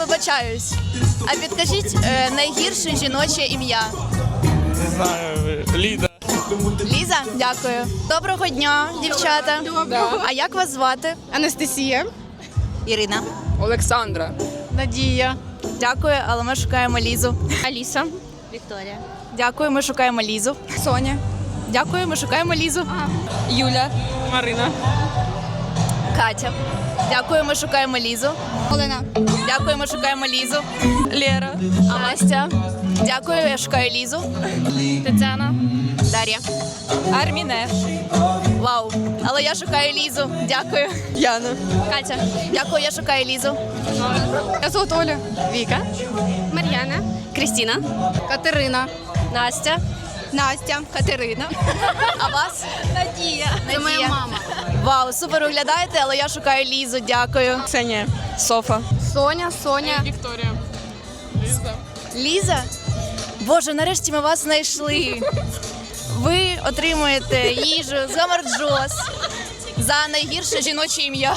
Вибачаюсь. А підкажіть е, найгірше жіноче ім'я. Не знаю, Ліда. Ліза, дякую. Доброго дня, дівчата. Доброго. А як вас звати? Анастасія. Ірина. Олександра. Надія. Дякую, але ми шукаємо Лізу. Аліса. Вікторія. Дякую, ми шукаємо Лізу. Соня. Дякую, ми шукаємо Лізу. Юля. Марина. Катя. Дякую, ми шукаємо Лізу. Олена. Дякую, ми шукаємо Лізу. Лера. Настя. Дякую, я шукаю Лізу. Тетяна. Дар'я. Арміне. Вау. Але я шукаю Лізу. Дякую. Яна. Катя. Дякую, я шукаю Лізу. Я зовут Оля. Віка. Мар'яна. Крістіна. Катерина. Настя. Настя. Катерина. А вас? Надія. Це моя мама. Вау, супер виглядаєте, але я шукаю Лізу. Дякую. Ксенія. Софа. Соня, Соня. Вікторія. Ліза. Ліза? Боже, нарешті ми вас знайшли. Ви отримуєте їжу з Гамарджос за найгірше жіноче ім'я.